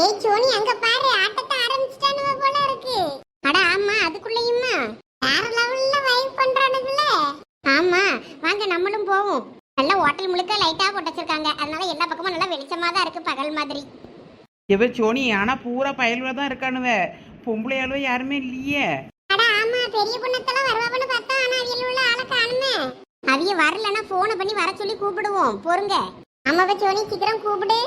ஏய் சோனி அங்க பாரு? ஆட்டத்தை ஆரம்பிச்சிட்டானுவ போல இருக்கு. அட ஆமா அதுக்குள்ளயுமா வேற லெவல்ல வைப் பண்றானுங்கள. ஆமா வாங்க நம்மளும் போவோம். நல்ல ஹோட்டல் முழுக்க லைட்டா போட்டு வச்சிருக்காங்க. அதனால எல்லா பக்கமும் நல்லா வெளிச்சமா தான் இருக்கு பகல் மாதிரி. இவ சோனி ஆனா பூரா பயலுவ தான் இருக்கானுவ. பொம்பளையாளுவ யாருமே இல்லையே. அட ஆமா பெரிய பொண்ணத்தெல்லாம் பார்த்தா. ஆனா அவியல் உள்ள ஆளை காணுமே. அவிய வரலன்னா போனை பண்ணி வர சொல்லி கூப்பிடுவோம். பொறுங்க. அம்மாவை சோனி சீக்கிரம் கூப்பிடு.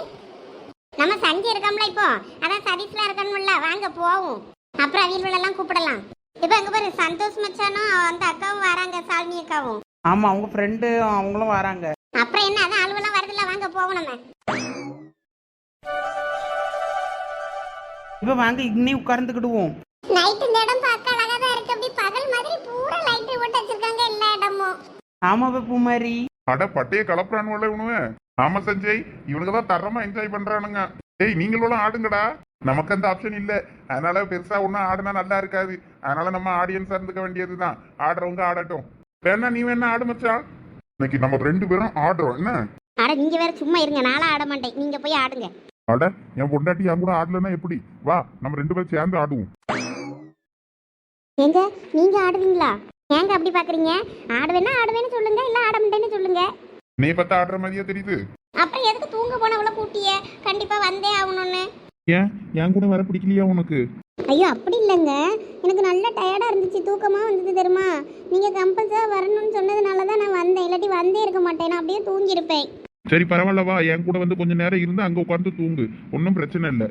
நம்ம சஞ்சய் இருக்காம்ல இப்போ. அதான் சதீஷ்ல இருக்கணும்ல வாங்க போவோம். அப்புறம் அவியல் எல்லாம் கூப்பிடலாம். இப்போ அங்க பாரு சந்தோஷ் மச்சானும் அந்த அக்காவும் வராங்க சாலினி அக்காவும். ஆமா அவங்க ஃப்ரெண்டு அவங்களும் வராங்க. அப்புறம் என்ன அதான் அலுவலாம் வருதுல்ல. வாங்க போவோம் நம்ம. இப்ப வாங்க இன்னே உட்கார்ந்துக்கிடுவோம். நைட் இந்த இடம் பார்க்க அழகா இருக்கு அப்படி பகல் மாதிரி பூரா லைட் போட்டு வச்சிருக்காங்க எல்லா இடமும். ஆமா பூமாரி. அட பட்டைய கலப்புறானுவல இவனுவன் ஆமா சஞ்சய். இவனுக்கு தான் தரமா என்ஜாய் பண்றானுங்க. டேய் நீங்களும் ஆடுங்கடா. நமக்கு அந்த ஆப்ஷன் இல்ல. அதனால பெருசா ஒன்னும் ஆடுனா நல்லா இருக்காது. அதனால நம்ம ஆடியன்ஸா இருந்துக்க வேண்டியதுதான். ஆடுறவங்க ஆடட்டும். வேணா நீ வேணா ஆடு மச்சான். இன்னைக்கு நம்ம ரெண்டு பேரும் ஆடுறோம். என்ன? அட நீங்க வேற சும்மா இருங்க. நானும் ஆட மாட்டேன். நீங்க போய் ஆடுங்க. அட என் பொண்டாட்டி என் கூட ஆடலன்னா எப்படி? வா நம்ம ரெண்டு பேரும் சேர்ந்து ஆடுவோம். ஏங்க நீங்க ஆடுவீங்களா? ஏங்க அப்படி பாக்குறீங்க? ஆடுவேன்னா ஆடுவேன்னு சொல்லுங்க இல்ல ஆட மாட்டேன்னு சொல்லுங்க. நீ பார்த்தா ஆடுற மாதிரியா தெரியுது. அப்புறம் எதுக்கு தூங்க போனவள கூட்டிய கண்டிப்பா வந்தே ஆகணும்னு. ஏன்? என் கூட வர பிடிக்கலையா உனக்கு? ஐயோ அப்படி இல்லைங்க. எனக்கு நல்ல டயர்டா இருந்துச்சு. தூக்கமா வந்தது தெரியுமா? நீங்க கம்பல்சரா வரணும்னு சொன்னதுனால தான் நான் வந்தேன். இல்லாட்டி வந்தே இருக்க மாட்டேன். நான் அப்படியே தூங்கி இருப்பேன் சரி பரவாயில்ல வா என் கூட வந்து கொஞ்ச நேரம் இருந்து அங்க உட்காந்து தூங்கு. ஒன்றும் பிரச்சனை இல்லை.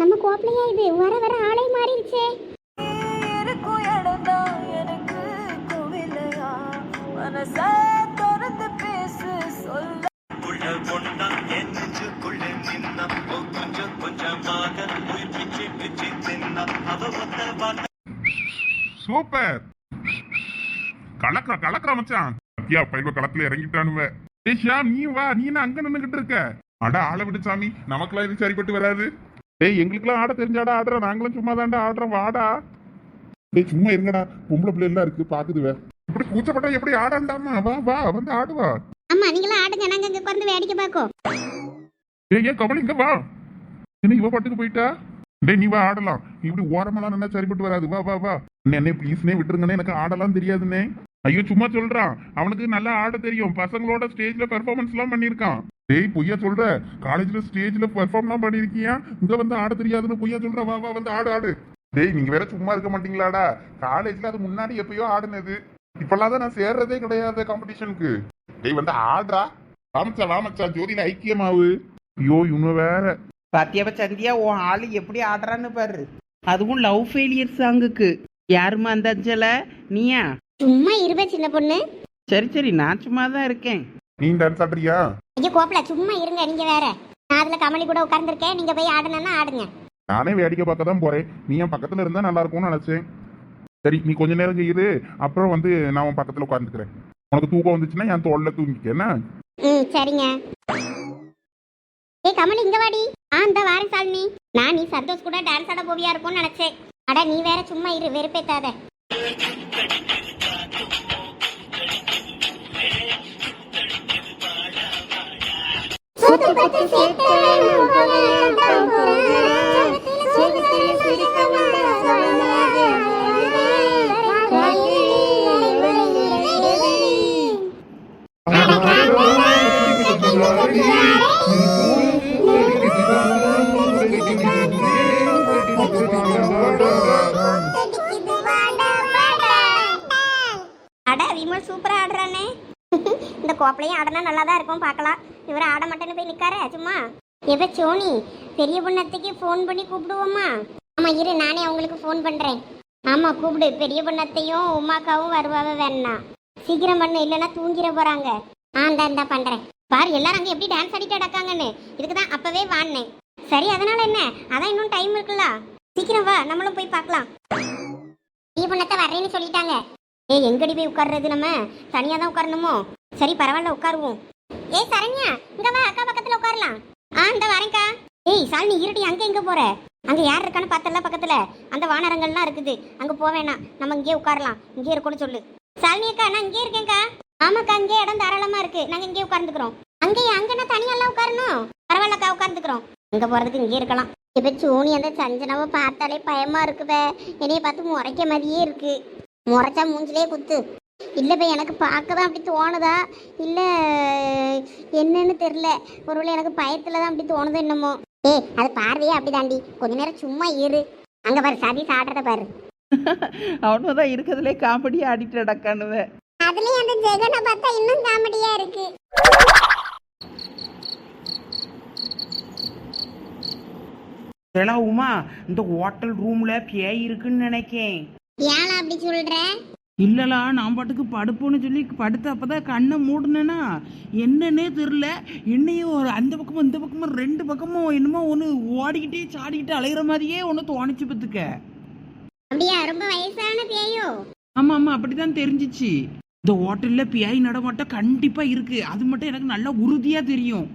நம்ம கோப்பலையா இது? வர வர ஆளே மாறிடுச்சே. மனச திறந்து பேசு சொல்ல. உள்ள கொண்டா என் நெஞ்சுக்குள்ளே நின்னா. ஓ கொஞ்சம் கொஞ்சமாக உயிர் பிச்சு பிச்சு தின்னா அவ ஒத்த வார்த்தை சூப்பர். கலக்கா கலக்கா மச்சான். ஐயா பைவ களத்துல இறங்கிட்டானுவ. ஷாம் நீ வா. நீ என்ன அங்க நின்னுகிட்டு இருக்க? அட ஆளை விடு சாமி. நமக்கெல்லாம் இது சரிப்பட்டு வராது? டேய் எங்களுக்கெல்லாம் ஆட தெரிஞ்சாடா? ஆடுறோம் நாங்களும் சும்மா தாண்டா ஆடுறோம். வாடா. டேய் சும்மா இருங்கடா. பொம்பளை பிள்ளை எல்லாம் இருக்கு பாக்குதுவ. கூச்சப்பட்டா எப்படி ஆடாண்டாமா? வா வா வந்து ஆடுவா. ஆமா நீங்களும் ஆடுங்க. நாங்க இங்க உட்கார்ந்து வேடிக்கை பார்க்கோம். ஏய் ஏன் கமல் இங்க வா. என்ன இவ பாட்டுக்கு போயிட்டா? டேய் நீ வா ஆடலாம். இப்படி ஓரமெல்லாம் நின்னா சரிப்பட்டு வராது. வா வா வா. என்ன ப்ளீஸ்னே விட்டுருங்கண்ணே. எனக்கு ஆடலாம் தெரியாதுண்ணே. ஐயோ சும்மா சொல்றான் அவனுக்கு நல்லா ஆட தெரியும். பசங்களோட ஸ்டேஜ்ல பெர்ஃபார்மன்ஸ் எல்லாம் பண்ணிருக்கான் டேய் பொய்யா சொல்ற. காலேஜ்ல ஸ்டேஜ்ல பெர்ஃபார்ம்லாம் பண்ணிருக்கியா இங்க வந்து ஆட தெரியாதுன்னு பொய்யா சொல்ற. வா வா வந்து ஆடு ஆடு. டேய் நீங்க வேற சும்மா இருக்க மாட்டீங்களாடா. காலேஜ்ல அது முன்னாடி எப்பயோ ஆடுனது. இப்பெல்லாம் தான் நான் சேர்றதே கிடையாது காம்படிஷனுக்கு டேய் வந்து ஆடுறா. வாமச்சா வாமச்சா ஜோதியில ஐக்கியமாவு ஐயோ இவனு வேற. பாத்தியாவ சந்தியா உன் ஆளு எப்படி ஆடுறான்னு பாரு. அதுவும் லவ் ஃபெயிலியர் சாங்குக்கு யாருமா அந்த அஞ்சல? நீயா? சும்மா இருப்ப சின்ன பொண்ணு. சரி சரி நான் சும்மா தான் இருக்கேன். நீ டான்ஸ் ஆடுறியா? ஐயோ கோப்பல சும்மா இருங்க நீங்க வேற. நான் அதுல கமலி கூட உட்கார்ந்துருக்கேன். நீங்க போய் ஆடுனா ஆடுங்க. நானே வேடிக்கை பார்க்க தான் போறேன். நீ என் பக்கத்துல இருந்தா நல்லா இருக்கும்னு நினைச்சேன். சரி நீ கொஞ்ச நேரம் இங்க இரு. அப்புறம் வந்து நான் உன் பக்கத்துல உட்காந்துக்கிறேன் உனக்கு தூக்கம் வந்துச்சுன்னா என் தோல்ல தூங்கிக்க என்ன? ம் சரிங்க. ஏய் கமல் இங்க வாடி. ஆ இந்த வாரேன் சாலினி. நான் நீ சந்தோஷ் கூட டான்ஸ் ஆட போவியா இருக்கும்னு நினைச்சேன். அட நீ வேற சும்மா இரு வெறுப்பேத்தாத. கோப்பலையும் ஆடனா நல்லா தான் இருக்கும் பார்க்கலாம். இவர் ஆட மாட்டேன்னு போய் நிக்காரு சும்மா. எப்ப சோனி பெரிய பொண்ணத்துக்கு ஃபோன் பண்ணி கூப்பிடுவோமா? ஆமா இரு நானே அவங்களுக்கு ஃபோன் பண்றேன். ஆமா கூப்பிடு. பெரிய பொண்ணத்தையும் உமாக்காவும் வருவாவ வேணா. சீக்கிரம் பண்ணு இல்லைன்னா தூங்கிட போறாங்க. ஆ இந்தா இந்தா பண்றேன். பாரு எல்லாரும் அங்கே எப்படி டான்ஸ் ஆடிட்டு அடக்காங்கன்னு இதுக்கு தான் அப்பவே வாடினேன் சரி அதனால என்ன? அதான் இன்னும் டைம் இருக்குல்ல. சீக்கிரம் வா நம்மளும் போய் பார்க்கலாம். பெரிய பொண்ணத்தை வரேன்னு சொல்லிட்டாங்க. ஏய் எங்கடி போய் உட்கார்றது நம்ம? தனியா தான் உட்காரணுமோ? சரி பரவாயில்ல உட்காருவோம். ஏய் சரண்யா இங்க வா அக்கா பக்கத்துல உட்காரலாம். ஆ இந்த வரேன்க்கா. ஏய் சாலினி இருடி அங்க எங்க போற? அங்க யார் இருக்கான்னு பார்த்தல பக்கத்துல? அந்த வானரங்கள்லாம் இருக்குது. அங்க போவேணாம் நம்ம இங்கேயே உட்காரலாம். இங்கே இருக்கணும்னு சொல்லு. சாலினி அக்கா நான் இங்கே இருக்கேன்க்கா. ஆமாக்கா இங்கே இடம் தாராளமா இருக்கு. நாங்க இங்கே உட்கார்ந்துக்கிறோம். அங்கே அங்கே தனியெல்லாம் உட்காரணும். பரவாயில்லக்கா உட்கார்ந்துக்கிறோம். இங்க போறதுக்கு இங்கே இருக்கலாம். இப்ப சூனி அந்த சஞ்சனாவை பார்த்தாலே பயமா இருக்குவே. என்னைய பார்த்து முறைக்க மாதிரியே இருக்கு. முறைச்சா மூஞ்சிலே குத்து. இல்லை இப்போ எனக்கு பார்க்க தான் அப்படி தோணுதா? இல்லை என்னன்னு தெரில ஒருவேளை எனக்கு பயத்தில் தான் அப்படி தோணுது என்னமோ. ஏய் அது பார்வையே அப்படி தாண்டி கொஞ்ச நேரம் சும்மா இரு. அங்கே பாரு சதி சாடுறத பாரு. அவனு தான் இருக்கிறதுலே காமெடி ஆடிட்டு நடக்கானுவ அதுலயும் அந்த ஜெகனை பார்த்தா இன்னும் காமெடியா இருக்கு. ஏலா உமா இந்த ஹோட்டல் ரூம்ல பேய் இருக்குன்னு நினைக்கேன். ஏன் அப்படி சொல்ற? இல்லலா நான் பாட்டுக்கு படுப்போன்னு சொல்லி படுத்து அப்பதான் கண்ணை மூடுனேனா? என்னன்னே தெரில என்னையும் ஒரு அந்த பக்கமும் இந்த பக்கமும் ரெண்டு பக்கமும் என்னமோ ஒன்று ஓடிக்கிட்டே சாடிக்கிட்டு அலையிற மாதிரியே ஒன்று தோணிச்சு பத்துக்க அப்படியா? ரொம்ப வயசான பேயோ? ஆமா ஆமா அப்படிதான் தெரிஞ்சிச்சு. இந்த ஹோட்டல்ல பியாய் நடமாட்டம் கண்டிப்பா இருக்கு. அது மட்டும் எனக்கு நல்லா உறுதியா தெரியும்.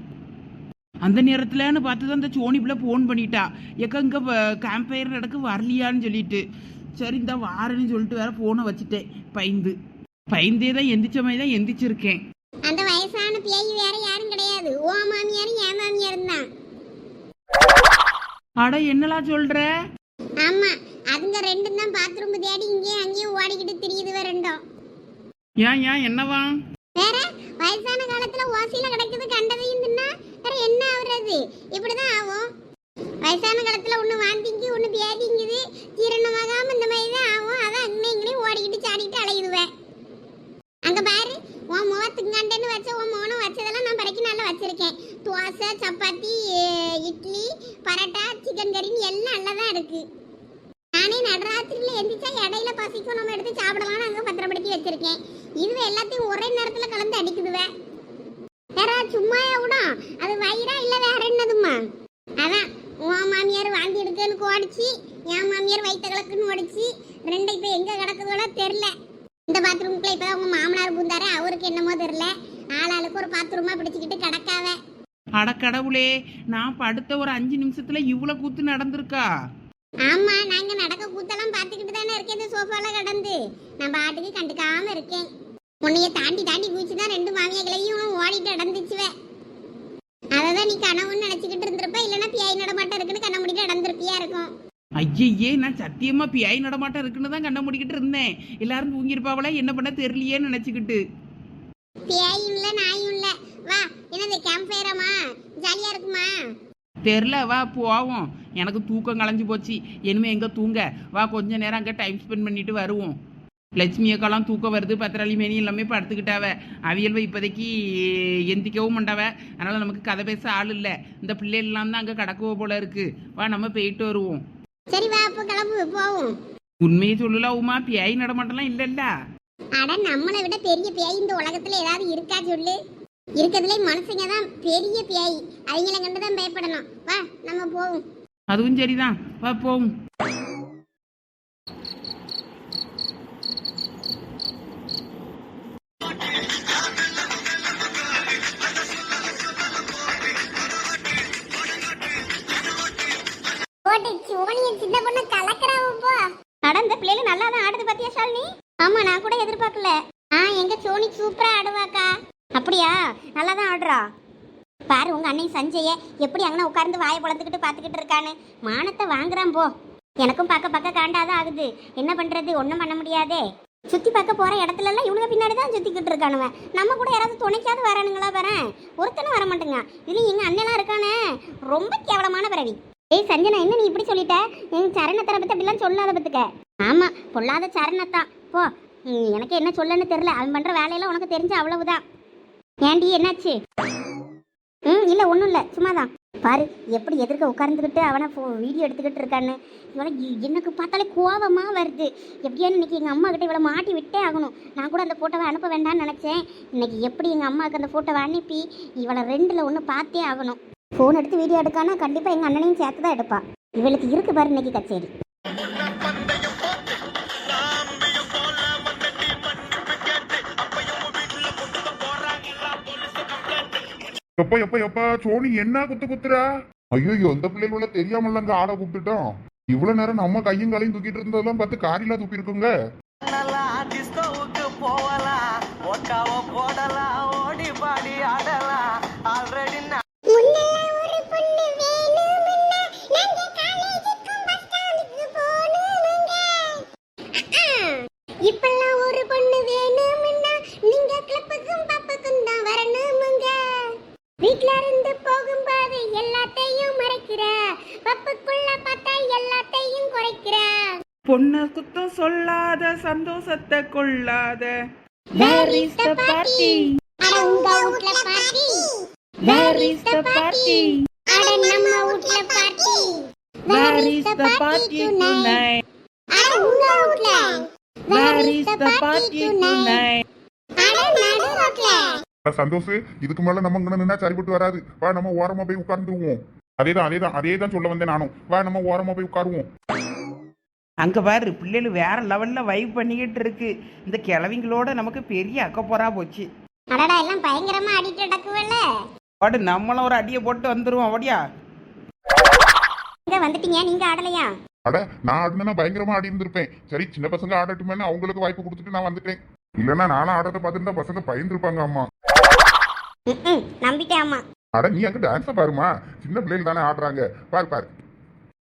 அந்த நேரத்துலன்னு பார்த்து தான் இந்த சோனி பிள்ளை ஃபோன் பண்ணிட்டா. எக்க இங்க கேம்ப் ஃபயர் நடக்கு வரலையான்னு சொல்லிட்டு. சரி இந்த வாரேன்னு சொல்லிட்டு வேற ஃபோனை வச்சுட்டேன். பயந்து. பயந்தே தான் எந்திரிச்ச மாதிரி தான் எந்திரிச்சிருக்கேன். அந்த வயசான பேய் வேற யாரும் கிடையாது. ஓ மாமியாரும் என் மாமியாரும் தான். அட என்னலா சொல்ற? ஆமா அதுங்க ரெண்டும் தான் பாத்ரூம் தேடி இங்கேயும் அங்கேயும் ஓடிக்கிட்டு திரியுது ரெண்டும். ஏன் ஏன் என்னவா? வேற வயசான காலத்துல ஓசியில கிடக்குது கண்டதையும் தின்னா வேற என்ன ஆகுறது இப்படிதான் ஆகும். வயசான காலத்தில் ஒன்று வாந்திங்கி ஒன்று பேதிங்குது ஜீரணமாகாமல் இந்த மாதிரி தான் ஆகும். அதான் அங்கே இங்கேயும் ஓடிக்கிட்டு சாடிக்கிட்டு அலையுதுவேன். அங்கே பாரு உன் முகத்துக்காண்டன்னு வச்ச உன் மோனம் வச்சதெல்லாம் நான் பறக்கி நல்லா வச்சுருக்கேன். தோசை சப்பாத்தி இட்லி பரோட்டா சிக்கன் கறின்னு எல்லாம் நல்லா தான் இருக்குது நானே நடராத்திரியில் எந்திரிச்சா இடையில பசிக்கும். நம்ம எடுத்து சாப்பிடலாம்னு அங்கே பத்திரப்படுத்தி வச்சுருக்கேன். இதுவே எல்லாத்தையும் ஒரே நேரத்தில் கலந்து அடிக்குதுவேன் வேற சும்மாயா விடும் அது வயிறா இல்லை வேற என்னதும்மா? அதான். உன் மாமியார் வாந்தி எடுக்கன்னு ஓடிச்சு என் மாமியார் வயிற்ற கலக்குன்னு ஓடிச்சு. ரெண்டு இப்ப எங்க கிடக்குதோட தெரியல. இந்த பாத்ரூம்குள்ள இப்பதான் உங்க மாமனார் பூந்தாரு அவருக்கு என்னமோ தெரியல. ஆளாளுக்கு ஒரு பாத்ரூமா பிடிச்சுக்கிட்டு கிடக்காவ. அட கடவுளே நான் படுத்த ஒரு அஞ்சு நிமிஷத்துல இவ்வளவு கூத்து நடந்திருக்கா? ஆமா நாங்க நடக்க கூத்தெல்லாம் பாத்துக்கிட்டு தானே இருக்கேன் இந்த சோஃபால கடந்து. நான் பாட்டுக்கு கண்டுக்காம இருக்கேன். உன்னைய தாண்டி தாண்டி குதிச்சுதான் ரெண்டு மாமியர்களையும் ஓடிட்டு நடந்துச்சுவே. அததான் நீ கனவுன்னு நினைச்சுக்கிட்டு இருந்திருப்ப இல்லைன்னா பியாய் நடமாட்டம் இருக்குன்னு கண்ண முடிட்டு நடந்திருப்பியா இருக்கும். ஐயையே நான் சத்தியமா பியாய் நடமாட்டம் இருக்குன்னு தான் கண்ண முடிக்கிட்டு இருந்தேன். எல்லாரும் தூங்கியிருப்பாவளா என்ன பண்ண தெரியலையேன்னு நினைச்சுக்கிட்டு. பியாயும் இல்ல நாயும் இல்ல வா என்னது கேம்ப் ஃபயரமா ஜாலியா இருக்குமா? தெரில வா போவோம். எனக்கு தூக்கம் கலைஞ்சு போச்சு. இனிமே எங்க தூங்க? வா கொஞ்ச நேரம் அங்கே டைம் ஸ்பெண்ட் பண்ணிட்டு வருவோம். லட்சுமி அக்காலாம் தூக்கம் வருது பத்திராளி மேனி எல்லாமே படுத்துக்கிட்டாவ. அவியல்வ இப்போதைக்கு எந்திக்கவும் மாட்டாவ. அதனால நமக்கு கதை பேச ஆள் இல்லை. இந்த பிள்ளைகள்லாம் தான் அங்கே கடக்குவோ போல இருக்கு. வா நம்ம போயிட்டு வருவோம். சரி வா அப்போ கிளம்பு போவோம். உண்மையை சொல்லல உமா. பியாய் நடமாட்டம்லாம் இல்லைல்ல. அட நம்மளை விட பெரிய பேய் இந்த உலகத்துல ஏதாவது இருக்கா சொல்லு. இருக்கிறதுலே மனுஷங்க தான் பெரிய பேய். அவங்கள கண்டு தான் பயப்படணும். வா நம்ம போவோம். அதுவும் சரிதான். வா போவோம். சூப்பரா ஆடுவாக்கா. அப்படியா? நல்லா தான் ஆடுறா. பாரு உங்க அண்ணன் சஞ்சய எப்படி அங்கே உட்கார்ந்து வாயை பொழந்துக்கிட்டு பார்த்துக்கிட்டு இருக்கான்னு. மானத்தை வாங்குறான் போ. எனக்கும் பார்க்க பார்க்க காண்டாதான் ஆகுது. என்ன பண்றது? ஒன்றும் பண்ண முடியாதே. சுற்றி பார்க்க போகிற இடத்துல எல்லாம் பின்னாடி தான் சுற்றிக்கிட்டு இருக்கானுவன் நம்ம கூட யாராவது துணைக்காவது வரானுங்களா வரேன் ஒருத்தனும் வர மாட்டேங்க இதுலயும் எங்கள் அண்ணெல்லாம் இருக்கானே. ரொம்ப கேவலமான பிறவி. ஏய் சஞ்சனா என்ன நீ இப்படி சொல்லிட்ட? எங்கள் சரணத்தை பற்றி அப்படிலாம் சொல்லாத பத்துக்க. ஆமாம் பொல்லாத சரணத்தான். போ. எனக்கு என்ன சொல்லன்னு தெரியல. அவன் பண்ற வேலையெல்லாம் உனக்கு தெரிஞ்ச அவ்வளவுதான். ஏண்டி என்னாச்சு? ம் இல்லை ஒன்றும் இல்லை. சும்மா தான் பாரு எப்படி எதிர்க்க உட்கார்ந்துக்கிட்டு அவனை ஃபோ வீடியோ எடுத்துக்கிட்டு இருக்கான்னு. இவனை எனக்கு பார்த்தாலே கோவமாக வருது. எப்படியான்னு இன்னைக்கு எங்கள் அம்மா கிட்ட இவளை மாட்டி விட்டே ஆகணும். நான் கூட அந்த ஃபோட்டோவை அனுப்ப வேண்டாம்னு நினச்சேன். இன்னைக்கு எப்படி எங்கள் அம்மாவுக்கு அந்த ஃபோட்டோவை அனுப்பி இவளை ரெண்டில் ஒன்று பார்த்தே ஆகணும். ஃபோன் எடுத்து வீடியோ எடுக்கானா கண்டிப்பாக எங்கள் அண்ணனையும் சேர்த்து தான் எடுப்பாள் இவளுக்கு இருக்கு பாரு இன்னைக்கு கச்சேரி. எப்பா எப்ப எப்பா சோனி என்ன குத்து குத்துறா? ஐயோ இந்த பிள்ளைகள தெரியாமல்லங்க ஆட கூப்பிட்டுட்டோம். இவ்வளவு நேரம் நம்ம கையும் காலையும் தூக்கிட்டு இருந்ததெல்லாம் பார்த்து காரிலாம் தூக்கி இருக்குங்க போகலாம் சந்தோஷத்தை கொள்ளாத Where is the party? அட உங்க வீட்ல party Where is the party? அட நம்ம வீட்ல party Where is the party tonight? அட உங்க வீட்ல. Where is the party tonight? அட நடு ரோட்ல சந்தோஷ் இதுக்கு மேல நம்ம இங்க நின்னா சரிப்பட்டு வராது. வா நம்ம ஓரமா போய் உட்கார்ந்துருவோம். அதேதான் அதேதான் அதே தான் சொல்ல வந்தேன் நானும். வா நம்ம ஓரமா போய் உட்காருவோம். அங்க பாரு பிள்ளைகள் வேற லெவல்ல வைப் பண்ணிக்கிட்டு இருக்கு. இந்த கிழவிங்களோட நமக்கு பெரிய அக்கப்போரா போச்சு. அடடா எல்லாம் பயங்கரமா அடிட்டு டக்குவல்ல பாடு நம்மளும் ஒரு அடியை போட்டு வந்துருவோம் அப்படியா இங்க வந்துட்டீங்க? நீங்க ஆடலையா? அட நான் ஆடுனா பயங்கரமா ஆடி இருந்திருப்பேன். சரி சின்ன பசங்க ஆடட்டுமேனு அவங்களுக்கு வாய்ப்பு கொடுத்துட்டு நான் வந்துட்டேன். இல்லைன்னா நானும் ஆடத்தை பார்த்துட்டு பசங்க பயந்துருப்பாங்க அம்மா. ம்ம், நம்பிட்டேன் அம்மா. அட நீ அங்க டான்ஸ பாருமா சின்ன பிள்ளைகள் தானே ஆடுறாங்க. பாரு பாரு.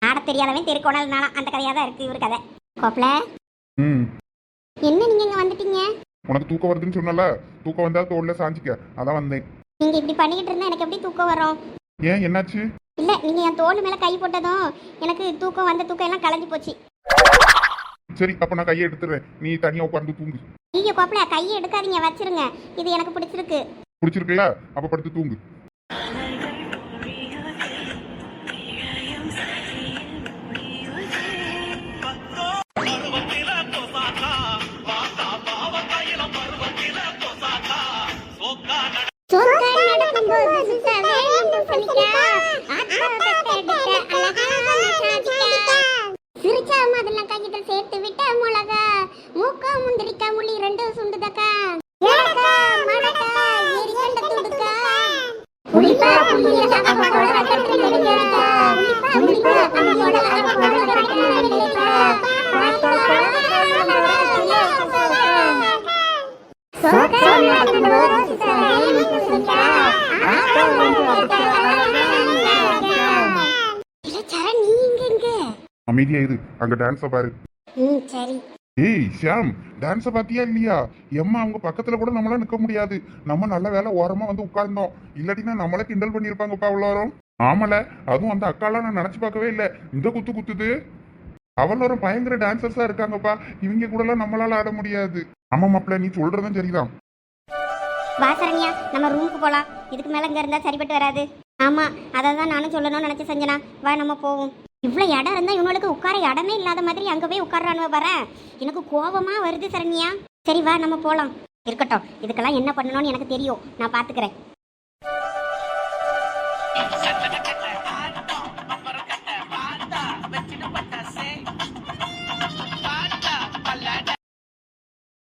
ஆட தெரியாதவன் தெருக்கோணல் நானா? அந்த கதையா தான் இருக்கு இவர் கதை. கோப்பல ம். என்ன நீங்க இங்க வந்துட்டீங்க? உனக்கு தூக்கம் வருதுன்னு சொன்னல தூக்கம் வந்தா தோல்ல சாஞ்சிக்க. அதான் வந்தேன். நீங்க இப்படி பண்ணிக்கிட்டு இருந்தா எனக்கு எப்படி தூக்கம் வரும்? ஏன் என்னாச்சு? இல்ல நீங்க என் தோல் மேல கை போட்டதும் எனக்கு தூக்கம் வந்த தூக்கம் எல்லாம் கலைஞ்சு போச்சு. சரி அப்ப நான் கையை எடுத்துறேன் நீ தனியா உட்கார்ந்து தூங்கு. ஐயோ கோப்பல கையை எடுக்காதீங்க வச்சிருங்க. இது எனக்கு பிடிச்சிருக்கு. பிடிச்சிருக்குல்ல? அப்ப படுத்து தூங்கு. அமைதியா இரு. அங்க டான்ஸ பாரு. ம் சரி. ஏய் ஷியாம் டான்ஸ பாத்தியா இல்லையா? எம்மா அவங்க பக்கத்துல கூட நம்மளால நிக்க முடியாது. நம்ம நல்ல வேலை ஓரமா வந்து உட்கார்ந்தோம். இல்லாட்டினா நம்மள கிண்டல் பண்ணிருப்பாங்கப்பா அவ்வளோரும் ஆமல அதுவும் அந்த அக்காலாம் நான் நினைச்சு பார்க்கவே இல்ல. இந்த குத்து குத்துது. அவளோரும் பயங்கர டான்சர்ஸா இருக்காங்கப்பா. இவங்க கூட எல்லாம் நம்மளால ஆட முடியாது. ஆமா மாப்பிள்ள நீ சொல்றதும் சரிதான். வா சரண்யா. நம்ம ரூமுக்கு போலாம். இதுக்கு மேல இங்க இருந்தா சரிப்பட்டு வராது. ஆமா அதை தான் நானும் சொல்லணும்னு நினைச்சு செஞ்சனா. வா நம்ம போவோம். இவ்வளோ இடம் இருந்தால் இவனுக்கு உட்கார இடமே இல்லாத மாதிரி அங்கே போய் உட்காரானுவ வரேன் எனக்கு கோபமா வருது சரண்யா. சரி வா நம்ம போகலாம் இருக்கட்டும். இதுக்கெல்லாம் என்ன பண்ணணும்னு எனக்கு தெரியும். நான் பார்த்துக்கிறேன்